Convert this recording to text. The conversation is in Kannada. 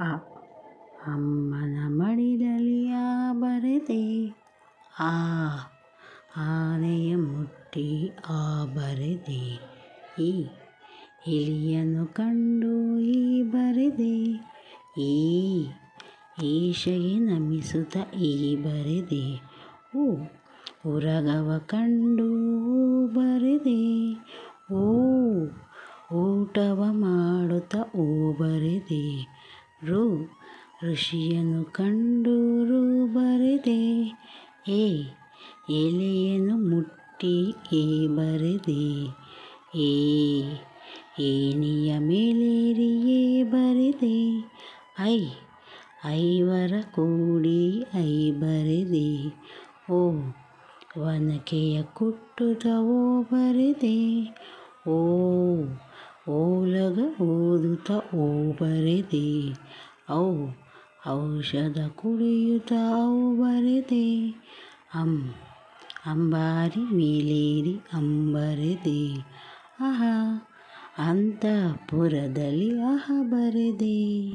ಅ ಅಮ್ಮನ ಮಡಿಲಲ್ಲಿ ಆ ಬರೆದೆ. ಆ. ಆನೆಯ ಮುಟ್ಟಿ ಆ ಬರೆದೆ. ಈ. ಇಲಿಯನ್ನು ಕಂಡು ಈ ಬರೆದೆ. ಈ. ಈಶೆಗೆ ನಮಿಸುತ್ತ ಈ ಬರೆದೆ. ಓ. ಉರಗವ ಕಂಡು ಬರೆದೆ. ಓ. ಊಟವ ಮಾಡುತ್ತ ಓ ಬರೆದೆ. ರು ಋಷಿಯನ್ನು ಕಂಡು ರು ಬರೆದೆ ಏ ಎಲೆಯನ್ನು ಮುಟ್ಟಿ ಏ ಬರೆದೆ ಏ ಏಣಿಯ ಮೇಲೇರಿಯೇ ಬರೆದೆ. ಐ, ಐವರ ಕೂಡಿ ಐ ಬರೆದೆ. ಓ ವನಕೆಯ ಕುಟ್ಟುದವೋ ಬರೆದೆ. ಓ ಓಲಗ ಓದುತ್ತ ಓ ಬರೆದೆ. ಔ, ಔಷಧ ಕುಡಿಯುತ್ತ ಓ ಬರೆದೆ. ಅಂ, ಅಂಬಾರಿ ಮೇಲೇರಿ ಅಂಬರೆದೆ ಅಹ ಅಂತಃಪುರದಲ್ಲಿ ಅಹ ಬರೆದೆ.